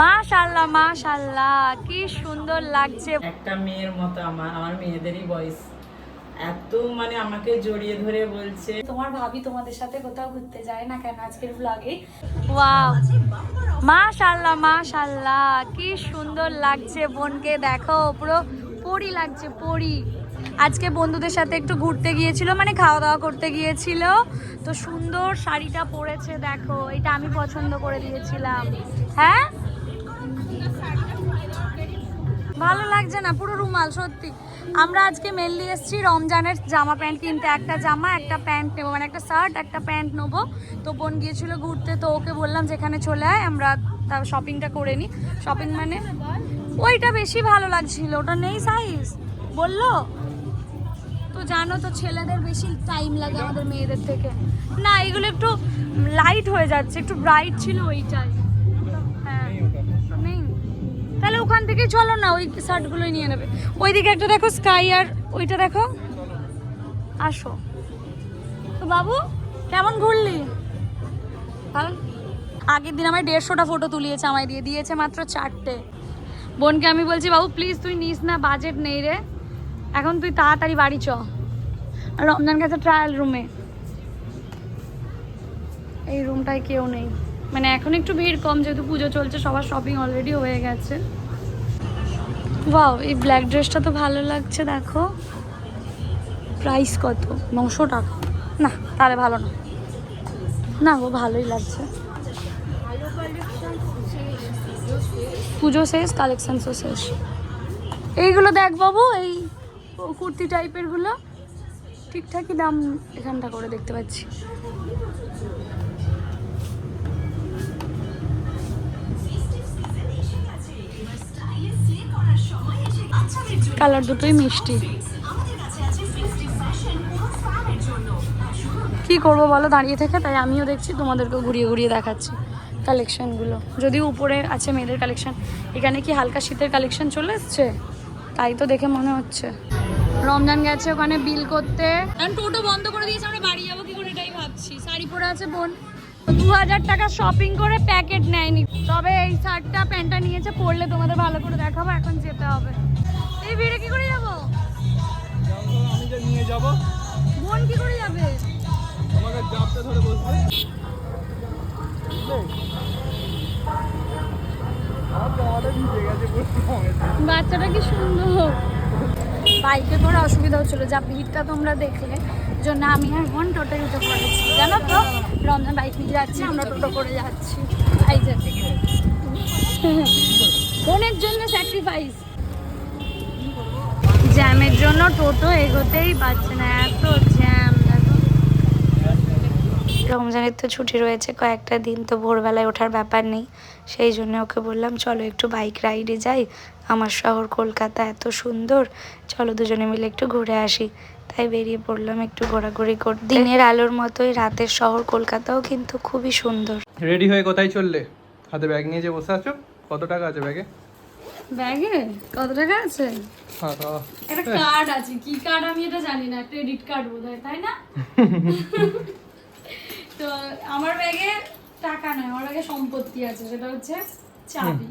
মাশাল্লাহ মাশাল্লাহ কি সুন্দর লাগছে। একটা মেয়ের মতো আমার আমার মেয়েদেরই বয়স। এত মানে আমাকে জড়িয়ে ধরে বলছে। তোমার ভাবি তোমাদের সাথে কোথাও ঘুরতে যায় না কেন আজকের ব্লগে ওয়াও মাশাল্লাহ মাশাল্লাহ কি সুন্দর লাগছে বোনকে দেখো পুরো পরি লাগছে পরি। আজকে বন্ধুদের সাথে একটু ঘুরতে গিয়েছিল মানে খাওয়া দাওয়া করতে গিয়েছিল। তো সুন্দর শাড়িটা পরেছে দেখো এটা আমি পছন্দ করে দিয়েছিলাম। হ্যাঁ? ভালো লাগছে না, পুরো রুমাল, সত্যি। আমরা আজকে মেনলি এসেছি রমজানের জামা প্যান্ট কিনতে। একটা জামা, একটা প্যান্ট নেব। মানে একটা শার্ট, একটা প্যান্ট নেব। তো বোন গিয়েছিল ঘুরতে, তো ওকে বললাম যেখানে চলে আয়, আমরা তার শপিংটা করে নিই শপিং মানে ওইটা বেশি ভালো লাগছিল, ওটা নেই সাইজ বলল, তো জানো তো, ছেলেদের বেশি টাইম লাগে আমাদের মেয়েদের থেকে। না, এগুলো একটু লাইট হয়ে যাচ্ছে, একটু ব্রাইট ছিল ওইটাই। তাহলে ওখান থেকে চলো না, ওই শার্টগুলোই নিয়ে নেবে। ওইদিকে একটা দেখো স্কাই আর ওইটা দেখো, আসো। তো বাবু, কেমন ঘুরলি? আগের দিন আমায় দেড়শোটা ফটো তুলিয়েছে, আমায় দিয়ে দিয়েছে মাত্র চারটে। বোনকে আমি বলছি, বাবু প্লিজ তুই নিস না বাজেট নেই রে। এখন তুই তাড়াতাড়ি বাড়ি চ। রমজান গেছে ট্রায়াল রুমে এই রুমটায় কেউ নেই। মানে এখন একটু ভিড় কম, যেহেতু পুজো চলছে, সবার শপিং অলরেডি হয়ে গেছে। এই ব্ল্যাক ড্রেসটা তো ভালো লাগছে, দেখো। প্রাইস কত? নশো টাকা। না, তাহলে ভালো না। না গো, ভালোই লাগছে। পুজো শেষ, কালেকশনসও শেষ। এইগুলো দেখ বাবু, এই কুর্তি টাইপেরগুলো। ঠিকঠাকই দাম এখানটা করে দেখতে পাচ্ছি। কালার দুটোই মিষ্টি। কি করব বলো? দাঁড়িয়ে থেকে, তাই আমিও দেখছি, তোমাদেরকেও ঘুরিয়ে ঘুরিয়ে দেখাচ্ছি কালেকশানগুলো যদিও উপরে আছে মেয়েদের কালেকশান এখানে কি হালকা শীতের কালেকশান চলে এসছে? তাই তো দেখে মনে হচ্ছে। রমজান গেছে ওখানে বিল করতে। টোটো বন্ধ করে দিয়েছে, আমরা বাড়ি যাব কি করে এটাই ভাবছি। শাড়ি পরে আছে বোন। দু হাজার টাকা শপিং করে প্যাকেট নেয়নি। তবে এই শার্টটা, প্যান্টটা নিয়েছে, পরলে তোমাদের ভালো করে দেখাবো, এখন যেতে হবে। এই ভিড়ে কি করে যাব? আমি যে নিয়ে যাব বোন কি করে যাবে? জাপটা ধরে বসবে বাচ্চাটা কি সুন্দর। বাইকে করে অসুবিধা হচ্ছিল, যা ভিড়টা তোমরা দেখলে জন্য আমি আর বোন টোটো উঠে পড়েছি জানো তো, রমজান বাইক নিয়ে যাচ্ছি, আমরা টোটো করে যাচ্ছি। বোনের জন্য স্যাক্রিফাইস জন্য টোটো এগোতেই পারছে না এত জ্যাম রমজানের তো ছুটি রয়েছে কয়েকটা দিন তো ভোরবেলায় ওঠার ব্যাপার নেই। সেই জন্য ওকে বললাম চলো একটু বাইক রাইডে যাই। আমার শহর কলকাতা এত সুন্দর চলো দুজনে মিলে একটু ঘুরে আসি। তাই বেরিয়ে পড়লাম একটু ঘোরাঘুরি করতে। দিনের আলোর মতোই রাতের শহর কলকাতাও কিন্তু খুবই সুন্দর। রেডি হয়ে কোথায় চললে? হাতে ব্যাগ নিয়ে যে বসে আছো? কত টাকা আছে ব্যাগে ব্যাগে? কত টাকা আছে? হ্যাঁ একটা কার্ড আছে। কি কার্ড আমি এটা জানি না ক্রেডিট কার্ড বোধহয় তাই না? তো আমার ব্যাগে টাকা নয় আমার ব্যাগে সম্পত্তি আছে সেটা হচ্ছে চাবি।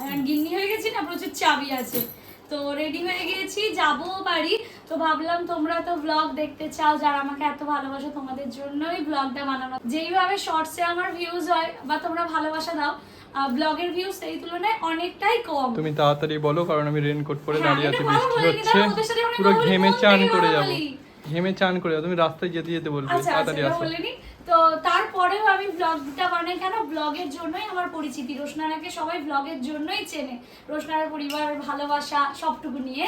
এখন গিন্নি হয়ে গেছি না প্রচুর চাবি আছে। তো রেডি হয়ে গিয়েছি যাব বাড়ি। তো ভাবলাম তোমরা তো ব্লগ দেখতে চাও যারা আমাকে এত ভালোবাসো তোমাদের জন্যই ব্লগটা বানানো। যেইভাবে শর্টসে আমার ভিউজ হয় বা তোমরা ভালোবাসা দাও ব্লগের ভিউজ সেই তুলনায় অনেকটাই কম। তুমি তাড়াতাড়ি বলো কারণ আমি রেনকোট পরে হ্যাঁ, দাঁড়িয়ে আছি বৃষ্টি হচ্ছে। পুরো ঘেমে চান করে যাব? ঘেমে চান করে যাব। তুমি রাস্তায় যেতে যেতে বলবে আচ্ছা আচ্ছা তাড়াতাড়ি আসো। তো তারপরেও আমি ব্লগটা বানাই কেন? ব্লগের জন্যই আমার পরিচিতি। রোশনারাকে সবাই ব্লগের জন্যই চেনে। রোশনারার পরিবার ভালোবাসা সবটুকু নিয়ে।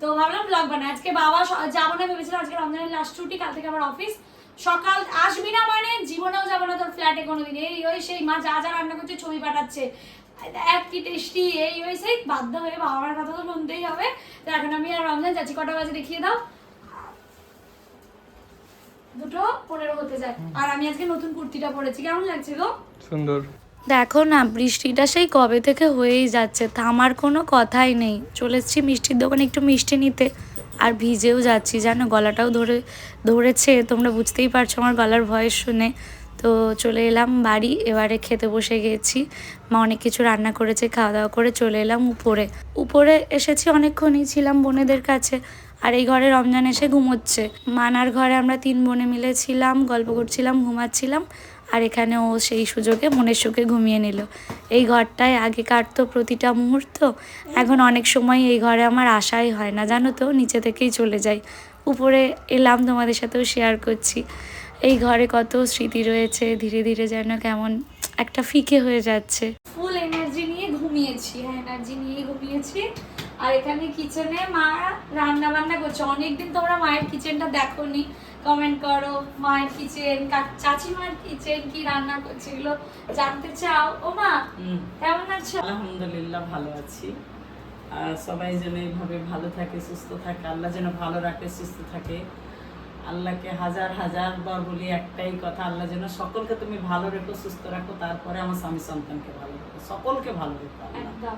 তো ভাবলাম ব্লগ বানাই। আজকে বাবা যাব না ভেবেছিলাম আজকে রমজানের লাস্ট ছুটি কাল থেকে আমার অফিস সকাল আসবি না মানে ফ্ল্যাটে কোনোদিন? এই ওই সেই মা যা যা রান্না করছে ছবি পাঠাচ্ছে। এক কি টেস্টি এই ওই সেই বাধ্য হয়ে বাবা মার কথা তো শুনতেই হবে। তো এখন আমি আর রমজান যাচ্ছি কটা বাজে দেখিয়ে দাও। দুটো পনেরো হতে যায় আর আমি আজকে নতুন কুর্তিটা পরেছি। কেমন লাগছে গো? সুন্দর। দেখো না বৃষ্টিটা সেই কবে থেকে হয়েই যাচ্ছে থামার কোনো কথাই নেই। চলে এসেছি মিষ্টির দোকানে একটু মিষ্টি নিতে আর ভিজেও যাচ্ছি। জানো গলাটাও ধরে ধরেছে তোমরা বুঝতেই পারছ আমার গলার ভয়েস শুনে। তো চলে এলাম বাড়ি, এবারে খেতে বসে গেছি। মা অনেক কিছু রান্না করেছে খাওয়া দাওয়া করে চলে এলাম উপরে। উপরে এসেছি অনেকক্ষণই ছিলাম বোনেদের কাছে, আর এই ঘরে রমজান এসে ঘুমোচ্ছে। মানার ঘরে আমরা তিন বোনে মিলে ছিলাম, গল্প করছিলাম, ঘুমাচ্ছিলাম, আর এখানে ও সেই সুযোগে মনের সুখে ঘুমিয়ে নিল। এই ঘরটায় আগে কাটতো প্রতিটা মুহূর্ত, এখন অনেক সময় এই ঘরে আমার আশাই হয় না, জানো তো, নিচে থেকেই চলে যাই। উপরে এলাম, তোমাদের সাথেও শেয়ার করছি। এই ঘরে কত স্মৃতি রয়েছে ধীরে ধীরে যেন কেমন একটা ফিকে হয়ে যাচ্ছে। ফুল এনার্জি নিয়ে ঘুমিয়েছি হ্যাঁ এনার্জি নিয়ে ঘুমিয়েছি। আর এখানে কিচেনে মা রান্না বান্না করছে। অনেকদিন তোমরা মায়ের কিচেনটা দেখোনি। কমেন্ট করো মায়ের কিচেন চাচি মায়ের কিচেন কি রান্না করছে এগুলো জানতে চাও? ও মা হুম। কেমন আছো? আলহামদুলিল্লাহ ভালো আছি। আর সবাই যেন এইভাবে ভালো থাকে সুস্থ থাকে আল্লাহ যেন ভালো রাখে সুস্থ থাকে। আল্লাহকে হাজার হাজার বার বলি একটাই কথা আল্লাহ যেন সকলকে তুমি ভালো রেখো সুস্থ রাখো তারপরে আমার স্বামী সন্তানকে ভালো রেখো। সকলকে ভালো রেখো একদম।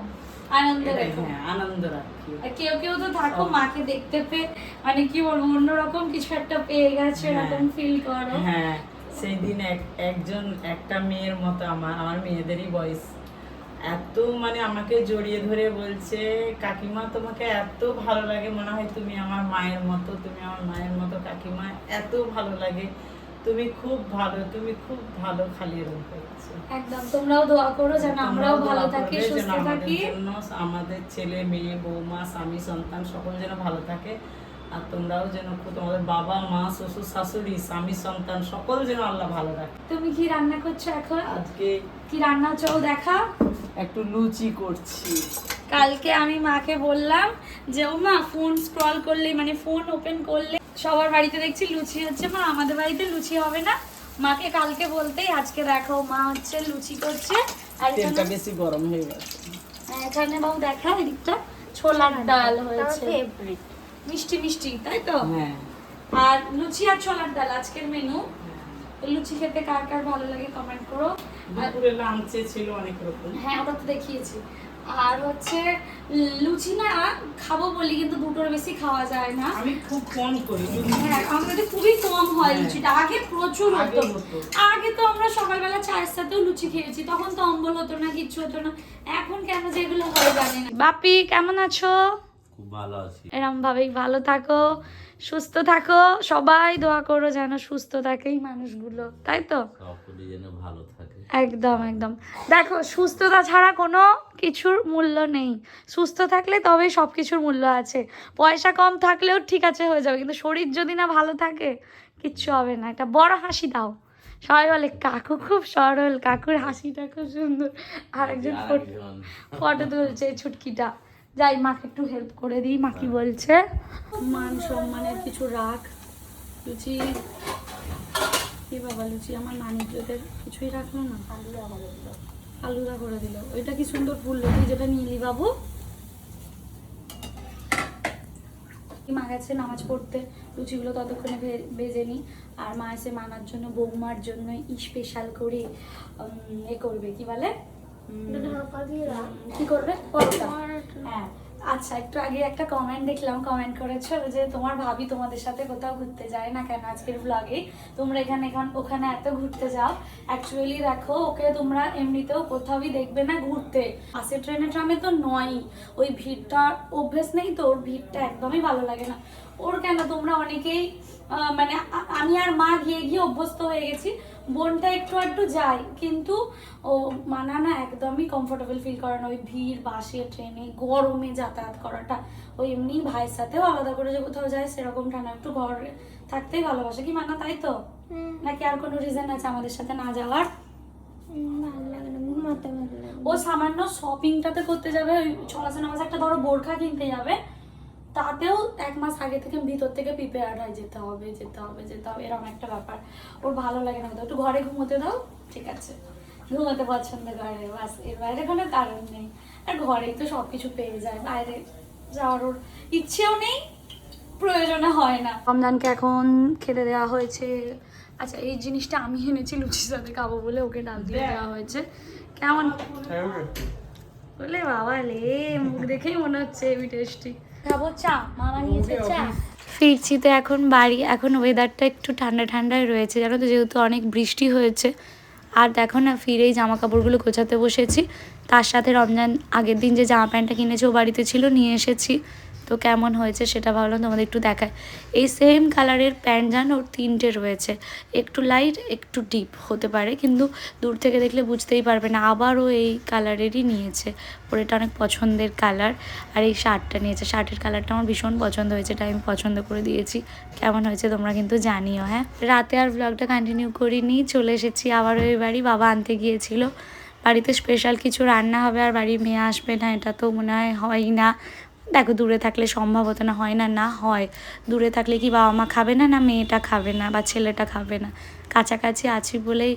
আনন্দ হ্যাঁ আনন্দ রাখি। কেউ কেউ তো থাকো মাকে দেখতে পেয়ে মানে কি বলব অন্যরকম কিছু একটা পেয়ে গেছে হ্যাঁ। এরকম ফিল করো। হ্যাঁ সেই দিন এক- একজন একটা মেয়ের মতো আমার আমার মেয়েদেরই বয়স। এত মানে আমাকে জড়িয়ে ধরে বলছে কাকিমা তোমাকে এত ভালো লাগে। মনে হয় তুমি আমার মায়ের মতো তুমি আমার মায়ের মতো কাকিমা। এত ভালো লাগে। তুমি খুব ভালো তুমি খুব ভালো খালি এরকম করছে একদম তোমরাও দোয়া করো যেন আমরাও ভালো থাকি সুস্থ থাকি। আমাদের ছেলে মেয়ে বৌমা স্বামী সন্তান সকল যেন ভালো থাকে। আর তোমরাও যেন তোমাদের বাবা মা শ্বশুর শাশুড়ি স্বামী সন্তান সকল যেন আল্লাহ ভালো রাখে। তুমি কি রান্না করছ এখন? আজকে কি রান্না চাও দেখা? একটু লুচি করছি। কালকে আমি মাকে বললাম যে ও মা ফোন স্ক্রল করলে মানে ফোন ওপেন করলে। সবার বাড়িতে দেখছি লুচি হচ্ছে মা আমাদের বাড়িতে লুচি হবে না। মাকে কালকে বলতেই আজকে দেখো মা হচ্ছে লুচি করছে। আর তেলটা বেশি গরম হয়ে গেছে। হ্যাঁ, এখানে বাবু দেখা এদিকটা ছোলার ডাল হয়েছে। মিষ্টি মিষ্টি তাই তো? হ্যাঁ। আর লুচি আর ছোলার ডাল আজকের মেনু লুচি খেতে কার কার ভালো লাগে কমেন্ট করো। দুপুরে লাঞ্চে ছিল অনেক রকম। হ্যাঁ ওটা তো দেখিয়েছি। আর হচ্ছে লুচি না খাব বলি কিন্তু দুটোর বেশি খাওয়া যায় না। আমি খুব কম করি। হ্যাঁ আমাদের খুবই কম হয় হ্যাঁ। লুচিটা। আগে প্রচুর হতো। আগে তো আমরা সকালবেলা চায়ের সাথেও লুচি খেয়েছি তখন তো অম্বল হতো না কিচ্ছু হতো না। এখন কেন যে এগুলো হয় জানি না। বাপি কেমন আছো? খুব ভালো আছি। এরম ভাবেই ভালো থাকো সুস্থ থাকো সবাই দোয়া করো যেন সুস্থ থাকে এই মানুষগুলো তাই তো? সকলে যেন ভালো থাকে। একদম একদম। দেখো সুস্থতা ছাড়া কোনো কিছুর মূল্য নেই। সুস্থ থাকলে তবেই সব কিছুর মূল্য আছে। পয়সা কম থাকলেও ঠিক আছে হয়ে যাবে কিন্তু শরীর যদি না ভালো থাকে কিচ্ছু হবে না। একটা বড় হাসি দাও। সবাই বলে কাকু খুব সরল কাকুর হাসিটা খুব সুন্দর। আরেকজন ফটো তুলছে ছুটকিটা। যাই মাকে একটু হেল্প করে দিই মা কি বলছে। মান সম্মানের কিছু রাখ। লুচি কি বাবা লুচি আমার নানিদের কিছুই রাখল না। আলুদা করে দিল। ওইটা কি সুন্দর ফুল? তুই যেটা নিলি বাবু? মা গেছে নামাজ পড়তে। লুচিগুলো ততক্ষণে ভে- ভেজে নিই। আর মা এসে মানার জন্য বৌমার জন্য স্পেশাল করে এ করবে। কি বলে? কি করবে? পরোটা। হ্যাঁ আচ্ছা একটু আগে একটা কমেন্ট দেখলাম কমেন্ট করেছ যে তোমার ভাবি তোমাদের সাথে কোথাও ঘুরতে যায় না কেন আজকের ব্লগে তোমরা এখানে এখন, ওখানে এত ঘুরতে যাও। অ্যাকচুয়ালি দেখো, ওকে তোমরা এমনিতেও কোথাওই দেখবে না ঘুরতে। বাসে, ট্রেনে, ট্রামে তো নয়ই। ওই ভিড়টা অভ্যেস নেই তো, ওর ভিড়টা একদমই ভালো লাগে না। ওর কেন? তোমরা অনেকেই মানে আমি আর মা গিয়ে গিয়ে অভ্যস্ত হয়ে গেছি। বোনটা একটু একটু যায় কিন্তু ও মানা না একদমই কমফোর্টেবল ফিল করে না। ওই ভিড় বাসে ট্রেনে গরমে যাতায়াত করাটা ওই এমনি ভাইয়ের সাথেও আলাদা করে যে কোথাও যায় সেরকমটা না। একটু ঘরে থাকতেই ভালোবাসে। কি মানা তাই তো? নাকি আর কোনো রিজন আছে আমাদের সাথে না যাওয়ার? ও সামান্য শপিংটাতে করতে যাবে ওই নামাজ একটা ধরো বোরখা কিনতে যাবে। তাতেও এক মাস আগে থেকে ভিতর থেকে প্রিপেয়ার হয় যেতে হবে যেতে হবে যেতে হবে এরকম একটা ব্যাপার। ওর ভালো লাগে না। একটু ঘরে ঘুমোতে দাও ঠিক আছে। ঘুমোতে পছন্দ করে বাসের বাইরে কোনো কারণ নেই। আর ঘরেই তো সব কিছু পেয়ে যায় বাইরে যাওয়ার ওর ইচ্ছেও নেই প্রয়োজনে হয় না। রমজানকে এখন খেতে দেওয়া হয়েছে। আচ্ছা এই জিনিসটা আমি এনেছি লুচির সাথে খাব বলে ওকে ডাল দিয়ে দেওয়া হয়েছে। কেমন? বলে বাবা লে মুখ দেখেই মনে হচ্ছে হেভি টেস্টি খাব চা মামা নিয়েছে চা ফিরছি তো এখন বাড়ি। এখন ওয়েদারটা একটু ঠান্ডা ঠান্ডায় রয়েছে জানো তো যেহেতু অনেক বৃষ্টি হয়েছে। আর দেখো না ফিরেই জামা কাপড়গুলো গোছাতে বসেছি। তার সাথে রমজান আগের দিন যে জামা প্যান্টটা কিনেছে ও বাড়িতে ছিল নিয়ে এসেছি। তো কেমন হয়েছে সেটা ভাবলাম তোমাদের একটু দেখায়। এই সেম কালারের প্যান্ট জানো? ওর তিনটে রয়েছে। একটু লাইট একটু ডিপ হতে পারে, কিন্তু দূর থেকে দেখলে বুঝতেই পারবে না। আবারও এই কালারেরই নিয়েছে। ওর এটা অনেক পছন্দের কালার আর এই শার্টটা নিয়েছে। শার্টের কালারটা আমার ভীষণ পছন্দ হয়েছে, এটা আমি পছন্দ করে দিয়েছি। কেমন হয়েছে তোমরা কিন্তু জানিও হ্যাঁ? রাতে আর ব্লগটা কন্টিনিউ করিনি, চলে এসেছি আবারও ওই বাড়ি। বাবা আনতে গিয়েছিল। বাড়িতে স্পেশাল কিছু রান্না হবে আর বাড়ির মেয়ে আসবে না, এটা তো মনে হয় হয় না। দেখো, দূরে থাকলে সম্ভব হতো না হয় না না হয়। দূরে থাকলে কি বাবা মা খাবে না না মেয়েটা খাবে না বা ছেলেটা খাবে না? কাছাকাছি আছি বলেই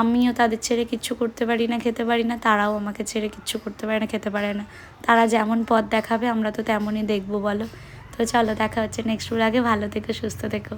আমিও তাদের ছেড়ে কিচ্ছু করতে পারি না, খেতে পারি না, তারাও আমাকে ছেড়ে কিচ্ছু করতে পারে না, খেতে পারে না। তারা যেমন পথ দেখাবে, আমরা তো তেমনই দেখব, বলো। তো চলো, দেখা হচ্ছে নেক্সট ব্লগে ভালো থেকো, সুস্থ থেকো।